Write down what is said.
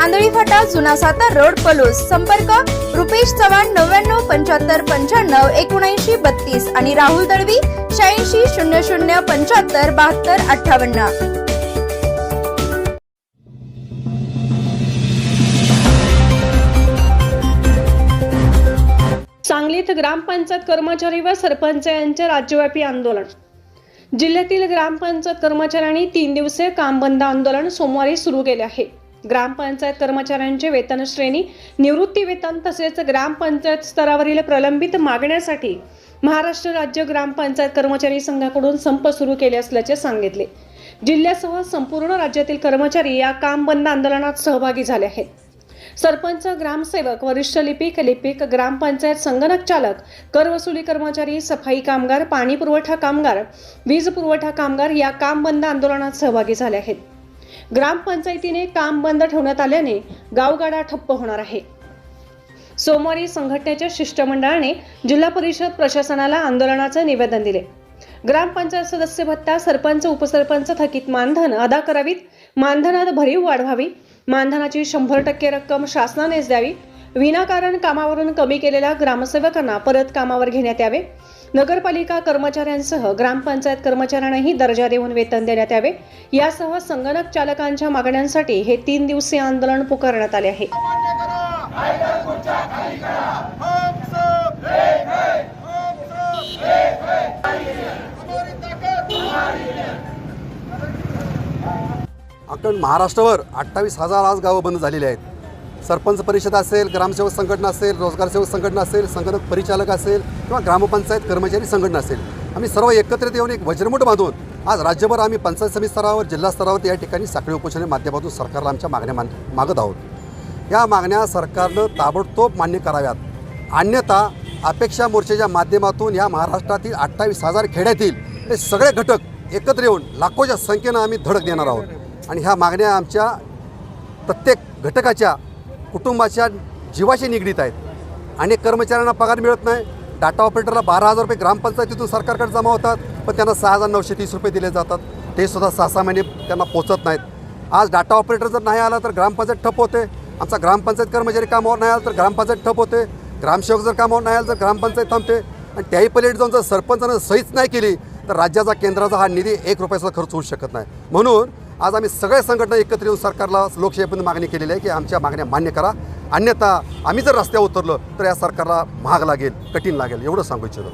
Andhali Phata जुना Satara road Palus. संपर्क रुपेश चव्हाण नव्याण्णव पंच्याहत्तर पंच्याण्णव एकोणऐंशी बत्तीस आणि राहुल दळवी शहाऐंशी शून्य शून्य पंच्याहत्तर बहात्तर अठ्ठावन्न. सांगलीत ग्रामपंचायत कर्मचारी व सरपंच यांचे राज्यव्यापी आंदोलन. जिल्ह्यातील ग्रामपंचायत कर्मचाऱ्यांनी तीन दिवसीय काम बंद आंदोलन सोमवारी सुरू केले आहे. ग्रामपंचायत कर्मचाऱ्यांचे वेतन श्रेणी निवृत्ती वेतन तसेच ग्रामपंचायत स्तरावरील प्रलंबित मागण्यासाठी महाराष्ट्र राज्य ग्रामपंचायत कर्मचारी संघाकडून संप सुरू केले असल्याचे सांगितले. जिल्ह्यासह संपूर्ण राज्यातील कर्मचारी या काम बंद आंदोलनात सहभागी झाले आहेत. सरपंच ग्रामसेवक वरिष्ठ लिपिक लिपिक ग्रामपंचायत संगणक चालक कर वसुली कर्मचारी सफाई कामगार पाणी पुरवठा कामगार वीज पुरवठा कामगार या काम बंद आंदोलनात सहभागी झाले आहेत. ग्रामपंचायतीने काम बंद ठेवण्यात आल्याने गावगाडा ठप्प होणार आहे. सोमवारी संघटनेच्या शिष्टमंडळाने जिल्हा परिषद प्रशासनाला आंदोलनाचे निवेदन दिले. ग्रामपंचायत सदस्य भत्ता सरपंच उपसरपंच थकीत मानधन अदा करावीत. मानधनात भरीव वाढवावी मानधनाची शंभर टक्के रक्कम शासनानेच द्यावी. विनाकारण कामावरून कमी केलेल्या ग्रामसेवकांना परत कामावर घेण्यात यावे. नगरपालिका कर्मचाऱ्यांसह ग्रामपंचायत कर्मचाऱ्यांनाही दर्जा देऊन वेतन देण्यात यावे. यासह संगणक चालकांच्या मागण्यांसाठी हे तीन दिवसीय आंदोलन पुकारण्यात आले आहे. अखंड महाराष्ट्रावर अठ्ठावीस हजार आज गावं बंद झालेली आहेत. सरपंच परिषद असेल ग्रामसेवक संघटना असेल रोजगार सेवक संघटना असेल संगणक परिचालक असेल किंवा ग्रामपंचायत कर्मचारी संघटना असेल आम्ही सर्व एकत्रित येऊन एक वज्रमुठ बांधून आज राज्यभर आम्ही पंचायत समिती स्तरावर जिल्हा स्तरावर या ठिकाणी साखळी उपोषणाच्या माध्यमातून सरकारला आमच्या मागण्या मान मागत आहोत. या मागण्या सरकारनं ताबडतोब मान्य कराव्यात. अन्यथा अपेक्षा मोर्चाच्या माध्यमातून या महाराष्ट्रातील अठ्ठावीस हजार खेड्यातील हे सगळे घटक एकत्र येऊन लाखोच्या संख्येनं आम्ही धडक देणार आहोत. आणि ह्या मागण्या आमच्या प्रत्येक घटकाच्या कुटुंबाच्या जीवाशी निगडीत आहेत. अनेक कर्मचाऱ्यांना पगार मिळत नाही. डाटा ऑपरेटरला बारा हजार रुपये ग्रामपंचायतीतून सरकारकडे जमा होतात पण त्यांना सहा हजार नऊशे तीस रुपये दिले जातात. ते सुद्धा सहा सहा महिने त्यांना पोचत नाहीत. आज डाटा ऑपरेटर जर नाही आला तर ग्रामपंचायत ठप होते. आमचा ग्रामपंचायत कर्मचारी कामावर नाही आला तर ग्रामपंचायत ठप होते. ग्रामसेवक जर कामावर नाही आला तर ग्रामपंचायत थांबते. आणि त्याही पलीकडे जाऊन जर सरपंचानं सहीच नाही केली तर राज्याचा केंद्राचा हा निधी एक रुपयाचा खर्च होऊ शकत नाही. म्हणून आज आम्ही सगळ्या संघटना एकत्र येऊन सरकारला लोकशाहीपर्यंत मागणी केलेली आहे की आमच्या मागण्या मान्य करा. अन्यथा आम्ही जर रस्त्यावर उतरलो तर या सरकारला महाग लागेल कठीण लागेल एवढं सांगू इच्छितो.